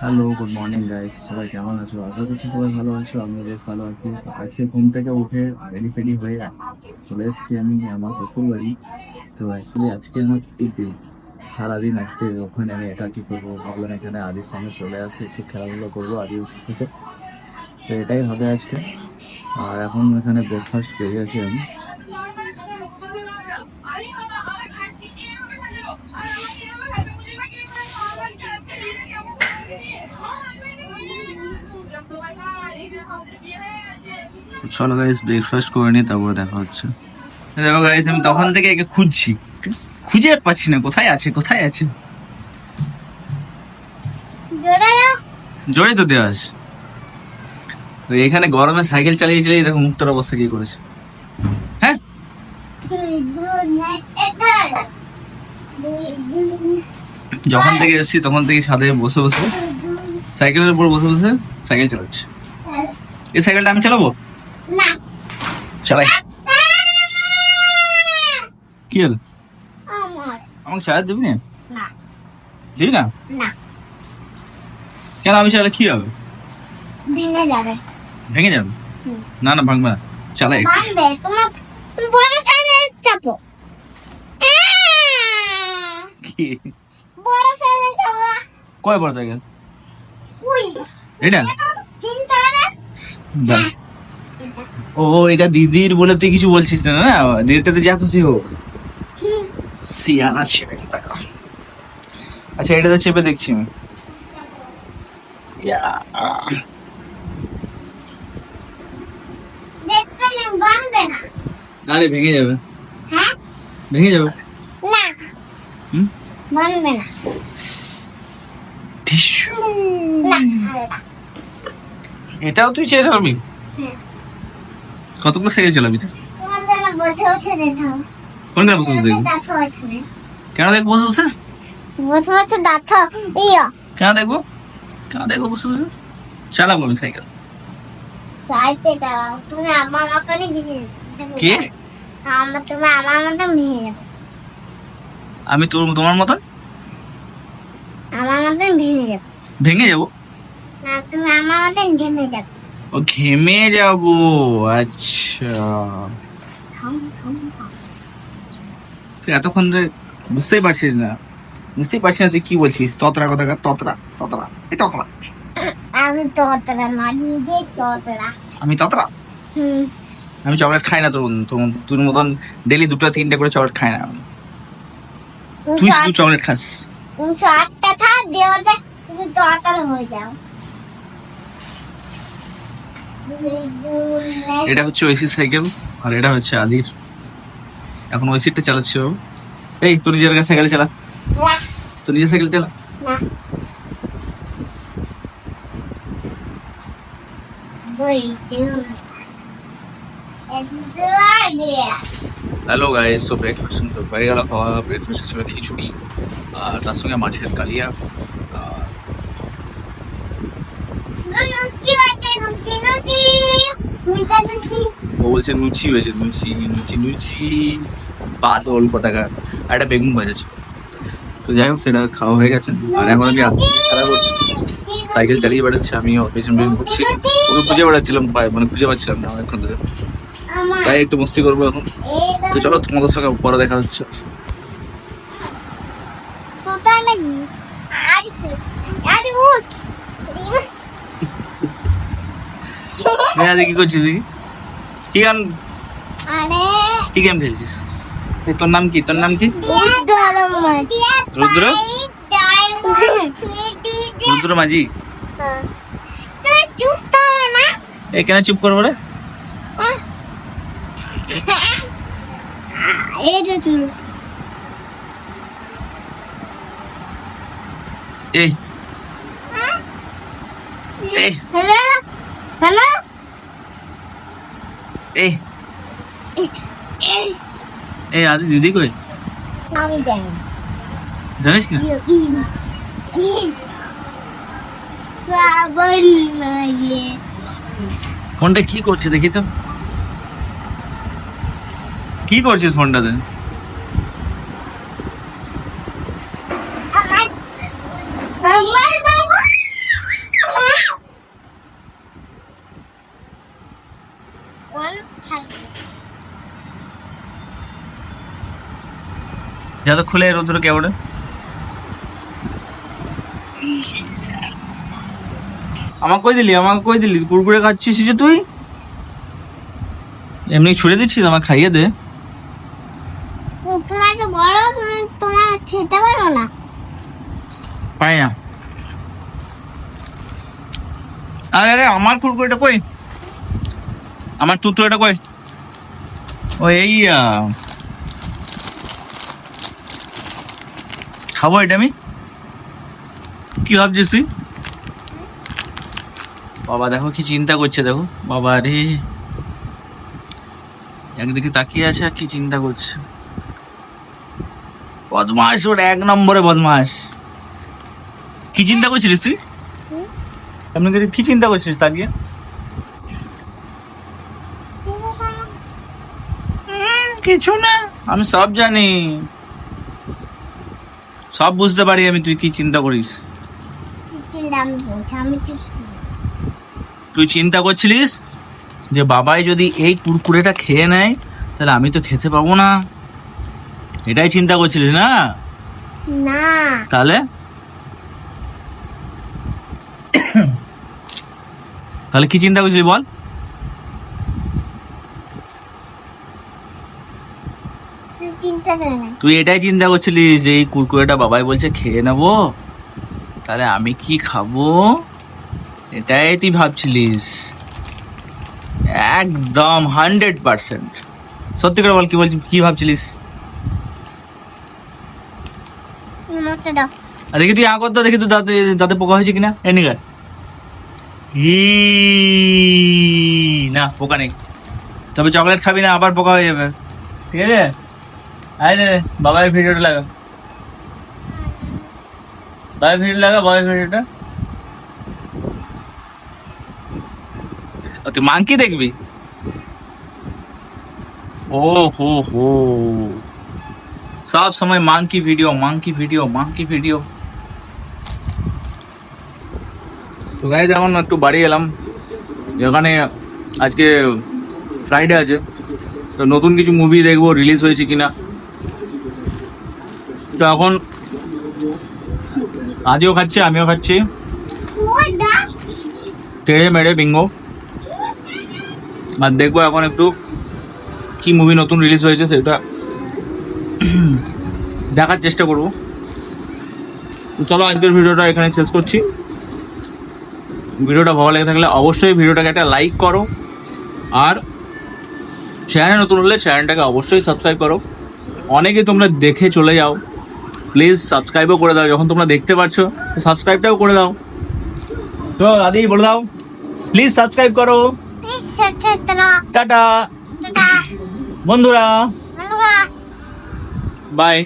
Hello good morning guys সবাই কেমন আছো? আশা করছি সবাই ভালো আছো আমি বেশ ভালো আছি। আজকে ঘুম থেকে উঠে রেডি ফেডি হয়ে চলে এসেছি আমি, আমার শ্বশুর বাড়ি তো অ্যাকচুয়ালি আজকে আমার ছুটির দিন। সারাদিন আজকে ওখানে আমি এটা কী করব ভাবলাম এখানে আদির সঙ্গে চলে আসি, একটু খেলাধুলো করব আদির সাথে। তো এটাই হবে আজকে। আর এখন এখানে ব্রেকফাস্ট পেয়ে গেছি আমি। চলো গাইস ব্রেকফাস্ট করে নিই তারপরে দেখা হচ্ছে। দেখো গাইস আমি তখন থেকে একে খুঁজছি। খুঁজে আর পাচ্ছি না। কোথায় আছে? কোথায় আছে? জোরে তো দেওয়াস। এখানে গরমে সাইকেল চালিয়ে চালিয়ে দেখো মুখটার অবস্থা কি করেছে। হ্যাঁ? যখন থেকে এসেছি তখন থেকে ছাদে বসে বসে সাইকেলের উপর বসে বসে সাইকেল চালাচ্ছে। এই সাইকেলটা আমি চালাবো? চালাই। কি হলো? আমাকে চালাতে দিবি না? দিবি না? কেন আমি চালালে কি হবে? ভেঙে যাবে। না না ভাঙবে না। চালাই। চাপো। কি? বড় সাইজে চাপো। কয় বড় সাইকেল? এটা। ও এটা দিদির বলে তুই কিছু বলছিস না না? দিদিটাতে যা খুশি হোক। সিয়ানা ছেড়ে আচ্ছা এটাতে চেপে দেখছি আমি। না রে ভেঙে যাবে। হ্যাঁ? ভেঙে যাবে? না। হুম? না। টিস্যু। না। এটাও তুই চেয়ে চালাবি হ্যাঁ। কতগুলো সাইকেল চালাবি তুই তোমার যেন বসে দেখব? কেন দেখব বসে বসে? বসে বসে ইয়া। কেন দেখব? কেন দেখব বসে বসে? চালাবো আমি সাইকেল। তুমি আমার মতনই কে? আমরা তুমি আমার মতন ভেঙে যাবে। আমি তোর তোমার মতন? আমার মতন ভেঙে যাবে। ভেঙে যাব? না তুমি আমার মতন ঘেমে যাবে ও ঘেমে যাব আচ্ছা। তুই এতক্ষণ ধরে বুঝতেই পারছিস না। বুঝতেই পারছিস না তুই কি বলছিস? ততরা কথা ততরা ততরা এই ততরা। আমি তোতরা না নিজে তোতরা। আমি ততরা? হুম। আমি চকলেট খাই না তোর তোর মতন ডেলি দুটো তিনটে করে চকলেট খাই না আমি। তুই শুধু চকলেট খাস। তুমি আটটা থা দেওয়াটা তুমি তোতরা হয়ে যাও। এটা হচ্ছে ওইসি সাইকেল, আর এটা হচ্ছে আদির। এখন ওই সিটটা চালাচ্ছে? ও এই তোর নিজের কাছে সাইকেল চালা। তোর নিজের সাইকেল চালা। হ্যালো গাইস তো ব্রেকফাস্ট তো হয়ে গেল খাওয়া ব্রেকফাস্ট ছিল খিচুড়ি আর তার সঙ্গে মাছের কালিয়া, আর লুচি হয়েছে, লুচি, লুচি। মিঠা লুচি। ও বলছে লুচি হয়েছে লুচি লুচি লুচি বাদল পতাকা, আর একটা বেগুন বাজাচ্ছে তো যাই হোক, সেটা খাওয়া হয়ে গেছে। আর এখন আমি খেলা করছি। সাইকেল চালিয়ে বেড়াচ্ছে, আমিও পেছন পেছন ঘুরছি। ওকে খুঁজে বেড়াচ্ছিলাম পায়ে মানে খুঁজে পাচ্ছিলাম না অনেকক্ষণ ধরে তাই একটু মস্তি করব এখন। তো চলো, তোমাদের সঙ্গে পরে দেখা হচ্ছে। তো তো আমি উঠ। হ্যাঁ দেখি করছিস দেখি? কি গান? আরে। কি গেম খেলছিস? তোর নাম কি? তোর নাম কি? রুদ্র? রুদ্র? মাঝি? কেন চুপ করব রে? এই। যে চুল এই। এই হ্যালো হ্যালো এই এই আদি দিদি কই? আমি জানি। জানিস না? ফোনটা কি করছে দেখি তো। কি করছিস ফোনটা ফোনটাতে আমার আমার বাবা যা তো খুলে রোদ্র কে ওটা আমাকে কই দিলি? আমাকে কই দিলি? কুরকুরে খাচ্ছিস যে তুই? এমনি ছুড়ে দিচ্ছিস আমাকে খাইয়ে দে। তোমার তো বড় তুমি তোমার খেতে পারো না। পাই না। আরে আরে আমার কুরকুরেটা কই? আমার তুতোটা কই? ও এই খাব এটা আমি। কি ভাবছিস তুই? বাবা দেখো কি চিন্তা করছে দেখো। বাবা রে। একদিকে তাকিয়ে আছে আর কি চিন্তা করছে। বদমাস ওর এক নম্বরে বদমাস কি চিন্তা করছিলিস তুই? করে কি চিন্তা করছিস তাকিয়ে? কিছু না। আমি সব জানি। সব বুঝতে পারি আমি তুই কি চিন্তা করিস। তুই চিন্তা করছিলিস যে বাবাই যদি এই কুরকুরেটা খেয়ে নেয় তাহলে আমি তো খেতে পাবো না। এটাই চিন্তা করছিলিস না? না। তাহলে? তাহলে কি চিন্তা করছিলি বল তুমি চিন্তা করে না তুই এটাই চিন্তা করছিলিস যে এই কুরকুরেটা বাবাই বলছে খেয়ে নেব? তাহলে আমি কি খাব? এটাই তুই ভাবছিলিস? একদম হান্ড্রেড পার্সেন্ট। সত্যি করে বল কি বলছি কি ভাবছিলিস? দেখি তুই আগর তো দেখি তুই দাঁতে দাঁতে পোকা হয়েছে কিনা। এ নিগার ই না পোকা নেই। তবে চকলেট খাবি না আবার পোকা হয়ে যাবে। ঠিক আছে? আয় রে বাবার ভিডিওটা লাগা বাবার ভিডিও লাগা বাবার ভিডিওটা ও, তুই মাংকি দেখবি ও হো হো সব সময় monkey video monkey video monkey video তো গাইজ এখন একটু বাড়ি এলাম যেখানে আজকে ফ্রাইডে আছে তো নতুন কিছু মুভি দেখব রিলিজ হয়েছে কিনা তো এখন আজও খাচ্ছি, আমিও খাচ্ছি। টেড়ে মেড়ে বিঙ্গো আর দেখব এখন একটু কি মুভি নতুন রিলিজ হয়েছে সেটা। দেখার চেষ্টা করব। চলো, আজকের ভিডিওটা এখানে শেষ করছি। ভিডিওটা ভালো লেগে থাকলে অবশ্যই ভিডিওটাকে একটা লাইক করো। আর চ্যানেল নতুন হলে চ্যানেলটাকে অবশ্যই সাবস্ক্রাইব করো। অনেকে তোমরা দেখে চলে যাও। প্লিজ সাবস্ক্রাইবও করে দাও। যখন তোমরা দেখতে পাচ্ছ সাবস্ক্রাইবটাও করে দাও। তো দাদি বলে দাও প্লিজ সাবস্ক্রাইব করো। টাটা। বন্ধুরা। বাই